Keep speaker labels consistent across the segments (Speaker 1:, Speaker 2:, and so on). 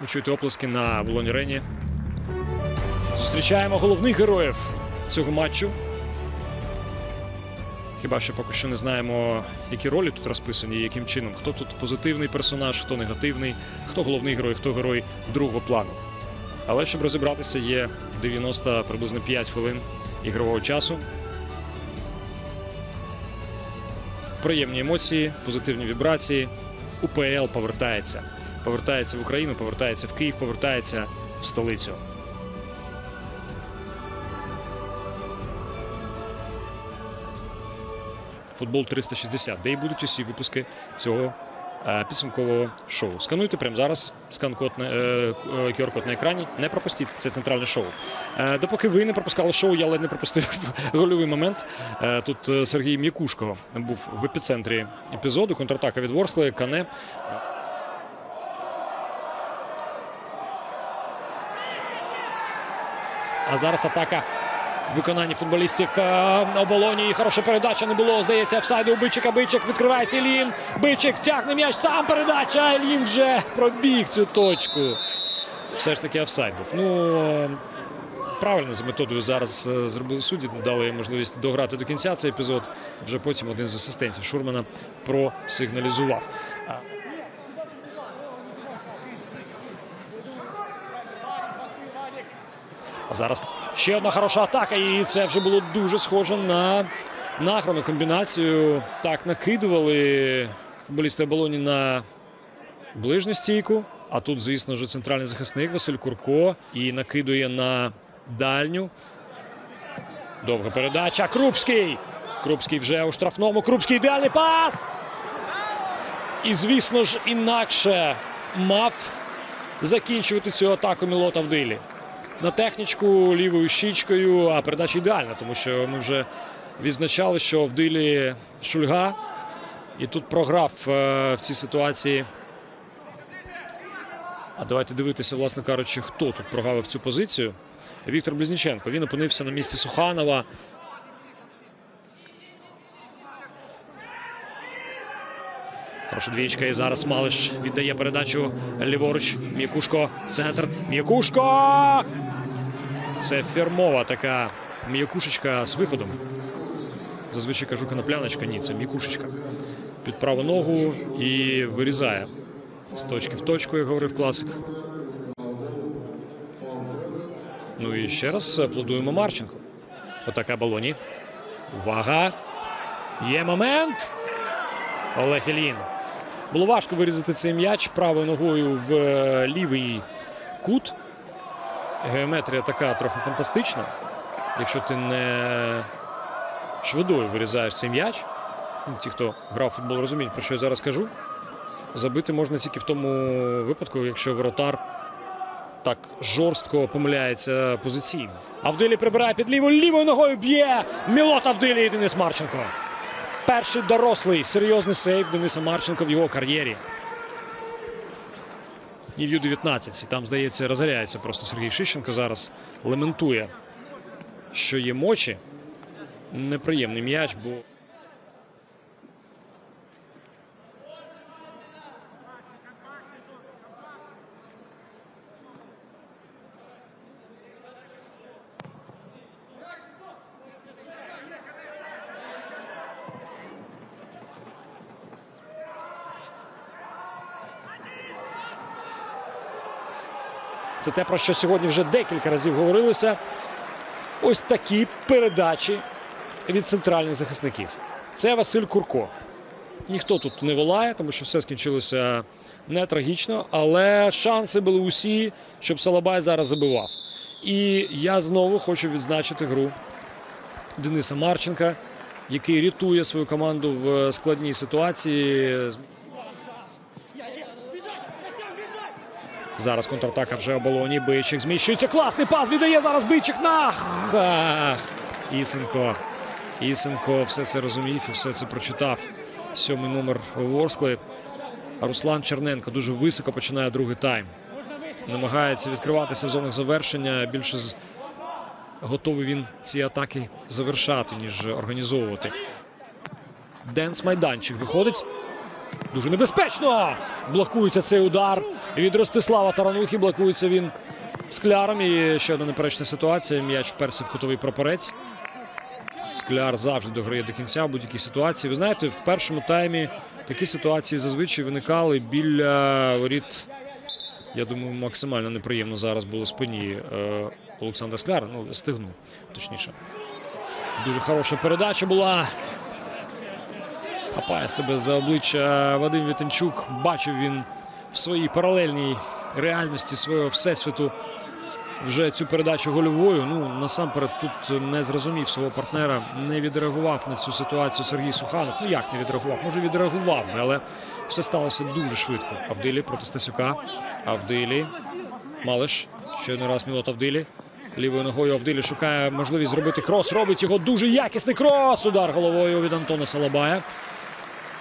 Speaker 1: Ви чуєте оплески на Волоні Рені. Зустрічаємо головних героїв цього матчу. Хіба що поки що не знаємо, які ролі тут розписані, і яким чином. Хто тут позитивний персонаж, хто негативний, хто головний герой, хто герой другого плану. Але щоб розібратися, є 90 приблизно 5 хвилин ігрового часу. Приємні емоції, позитивні вібрації. УПЛ повертається. Повертається в Україну, повертається в Київ, повертається в столицю. Футбол 360, де і будуть усі випуски цього е, підсумкового шоу. Скануйте прямо зараз скан-код на, е, QR-код на екрані. Не пропустіть це центральне шоу. Е, допоки ви не пропускали шоу, я ледь не пропустив гольовий момент. Тут Сергій М'якушко був в епіцентрі епізоду. Контратака від Ворскли, Кане. А зараз атака в виконанні футболістів е, оболоні. Хороша передача не було. Здається, офсайду у Бичика. Бичик відкривається Ілін. Бичик тягне м'яч. Сам передача. Ілін вже пробіг цю точку. Все ж таки офсайд був. Ну е, правильно за методою зараз е, зробили судді. Дали можливість дограти до кінця цей епізод. Вже потім один з асистентів Шурмана просигналізував. А зараз ще одна хороша атака, і це вже було дуже схоже на награну комбінацію. Так накидували футболісти оболоні на ближню стійку. А тут, звісно ж, центральний захисник Василь Курко і накидує на дальню. Довга передача. Крупський. Крупський вже у штрафному. Крупський ідеальний пас. І, звісно ж, інакше мав закінчувати цю атаку Мілота в дилі на технічку лівою щічкою, а передача ідеальна, тому що ми вже відзначали, що в дилі Шульга. І тут програв е, в цій ситуації. А давайте дивитися, власне кажучи, хто тут програв цю позицію. Віктор Близніченко. Він опинився на місці Суханова. Двічка. І зараз Малиш віддає передачу ліворуч. М'якушко в центр. М'якушко! Це фірмова така м'якушечка з виходом. Зазвичай кажу конопляночка. Ні, це м'якушечка. Під праву ногу і вирізає з точки в точку, як говорив класик. Ну і ще раз аплодуємо Марченко. Отака балоні. Увага! Є момент. Олег Ілін. Було важко вирізати цей м'яч правою ногою в е, лівий кут. Геометрія така трохи фантастична. Якщо ти не швидою вирізаєш цей м'яч, ну, ті, хто грав в футбол, розуміють, про що я зараз кажу. Забити можна тільки в тому випадку, якщо воротар так жорстко помиляється позиційно. Авдилі прибирає під лівою лівою ногою б'є. Мілот Авдилі і Денис Марченко. Перший дорослий серйозний сейв Дениса Марченко в його кар'єрі. І в Ю-19. І там, здається, розгоряється просто Сергій Шищенко зараз лементує, що є мочі. Неприємний м'яч, бо Це те, про що сьогодні вже декілька разів говорилося. Ось такі передачі від центральних захисників. Це Василь Курко. Ніхто тут не волає, тому що все скінчилося не трагічно, але шанси були усі, щоб Салабай зараз забивав. І я знову хочу відзначити гру Дениса Марченка, який рятує свою команду в складній ситуації. Зараз контратака вже оболоні. Бичик зміщується. Класний пас віддає зараз Бичик. Ах! Ісенко. Ісенко все це розумів і все це прочитав. Сьомий номер Ворскли. Руслан Черненко дуже високо починає другий тайм. Намагається відкриватися в зонах завершення. Більше готовий він ці атаки завершати, ніж організовувати. Денс майданчик виходить. Дуже небезпечно! Блокується цей удар від Ростислава Таранухи. Блокується він скляром. І ще одна неперечна ситуація. М'яч вперся в кутовий прапорець. Скляр завжди дограє до кінця в будь-якій ситуації. Ви знаєте, в першому таймі такі ситуації зазвичай виникали біля воріт. Я думаю, максимально неприємно зараз було спині е, Олександра Скляра. Ну, стигну, точніше. Дуже хороша передача була. Хапає себе за обличчя Вадим Вітенчук. Бачив він в своїй паралельній реальності свого всесвіту вже цю передачу гольовою. Ну насамперед тут не зрозумів свого партнера, не відреагував на цю ситуацію Сергій Суханов. Ну як не відреагував? Може відреагував але все сталося дуже швидко. Авдилі проти Стасюка. Авдилі. Малиш. Ще один раз Мілот Авдилі. Лівою ногою Авдилі шукає можливість зробити крос. Робить його дуже якісний крос. Удар головою від Антона Салабая.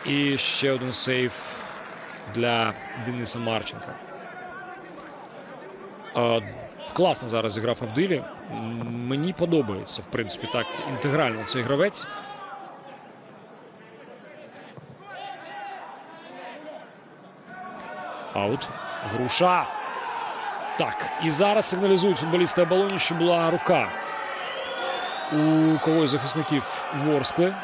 Speaker 1: І ще один сейф для Дениса Марченка. Класно зараз зіграв Авдилі. Мені подобається, в принципі, так інтегрально цей гравець. Аут. Груша. Так. І зараз сигналізують футболісти Абалоні, що була рука у когось захисників Ворскли.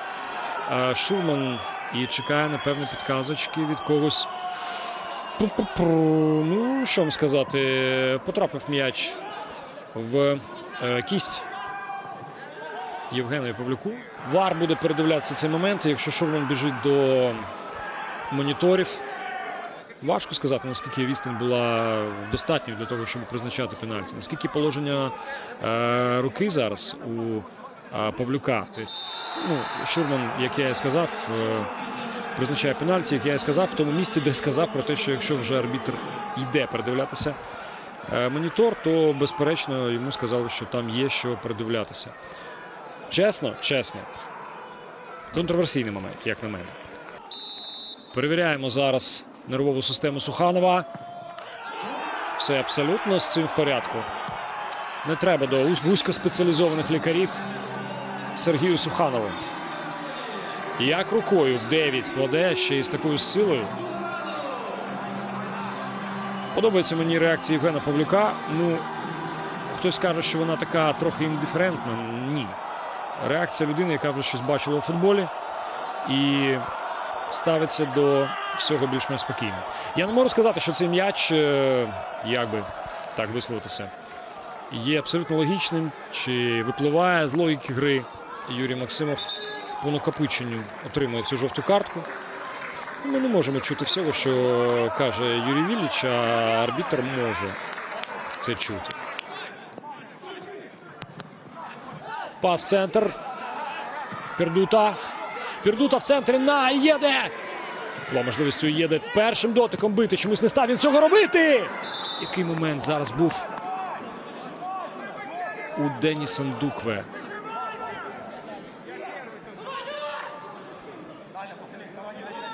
Speaker 1: Шурман і чекає, напевно, підказочки від когось. Ну, що вам сказати, потрапив м'яч в е, кість Євгенові Павлюку. Вар буде передивлятися цей момент. Якщо Шурман біжить до моніторів, важко сказати, наскільки відстань була достатньою для того, щоб призначати пенальті. Наскільки положення е, руки зараз у е, Павлюка. Ну, Шурман, як я і сказав, е, призначає пенальті, як я і сказав, в тому місці, де сказав про те, що якщо вже арбітр йде передивлятися е, монітор, то безперечно йому сказали, що там є що передивлятися. Чесно, чесно. Контроверсійний момент, як на мене. Перевіряємо зараз нервову систему Суханова. Все абсолютно з цим в порядку. Не треба до вузь- вузькоспеціалізованих лікарів Сергію Суханову. Як рукою 9 складе ще й з такою силою. Подобається мені реакція Євгена Павлюка. Ну, хтось каже, що вона така трохи індиферентна. Ні. Реакція людини, яка вже щось бачила у футболі і ставиться до всього більш-менш спокійно. Я не можу сказати, що цей м'яч, е, як би так висловитися, є абсолютно логічним чи випливає з логіки гри. Юрій Максимов по накопиченню отримує цю жовту картку. Ми не можемо чути всього, що каже Юрій Вілліч, а арбітр може це чути. Пас центр. Пердута. Пердута в центрі на Єде. Була можливість у Єде першим дотиком бити. Чомусь не став він цього робити. Який момент зараз був у Деніса Дукве.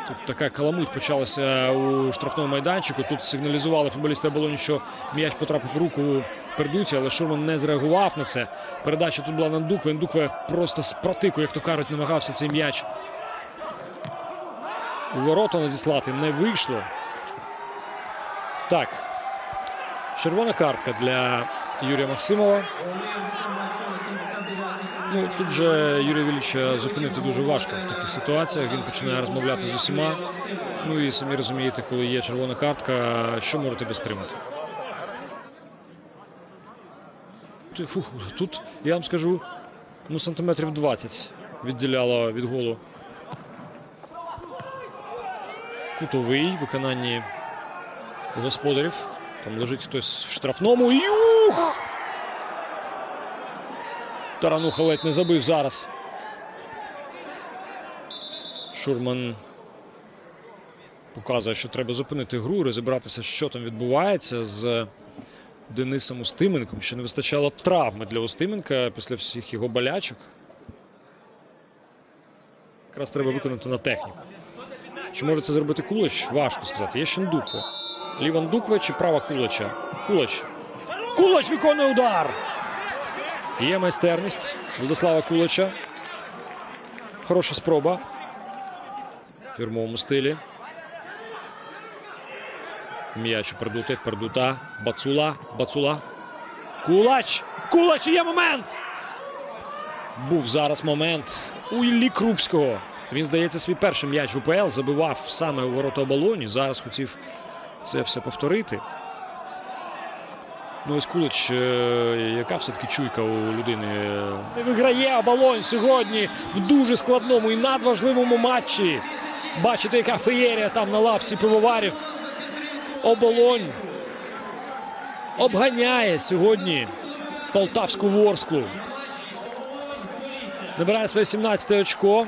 Speaker 1: Тут така каламуть почалася у штрафному майданчику. Тут сигналізували футболісти оболоні, що м'яч потрапив в руку Пердуці, але Шурман не зреагував на це. Передача тут була на Ндукве. Ндукве просто з протику, як то кажуть, намагався цей м'яч у ворота надіслати. Не вийшло. Так. Червона картка для Юрія Максимова. Ну, тут же Юрія Вілліча зупинити дуже важко в таких ситуаціях. Він починає розмовляти з усіма. Ну і самі розумієте, коли є червона картка, що може тебе стримати. Ти, фу, тут, я вам скажу, ну, сантиметрів 20 відділяло від голу. Кутовий виконанні господарів. Там лежить хтось в штрафному. Юх! Тарануха ледь не забив зараз. Шурман показує, що треба зупинити гру, розібратися, що там відбувається з Денисом Устименком. Ще не вистачало травми для Устименка після всіх його болячок. Якраз треба виконати на техніку. Чи може це зробити Кулич? Важко сказати. Є ще Ндукве. Ліва Ндукве чи права Кулича? Кулич. Кулич виконує удар. Є майстерність Владислава Кулича. Хороша спроба. В фірмовому стилі. М'яч у Пердути. Пердута. Бацула. Бацула. Кулач. Кулач є момент. Був зараз момент у Іллі Крупського. Він, здається, свій перший м'яч в УПЛ забивав саме у ворота оболоні. Зараз хотів це все повторити. Ну, ось Кулич, е, яка все-таки чуйка у людини. Виграє оболонь сьогодні в дуже складному і надважливому матчі. Бачите, яка феєрія там на лавці пивоварів. Оболонь обганяє сьогодні Полтавську Ворсклу. Набирає своє 17 очко.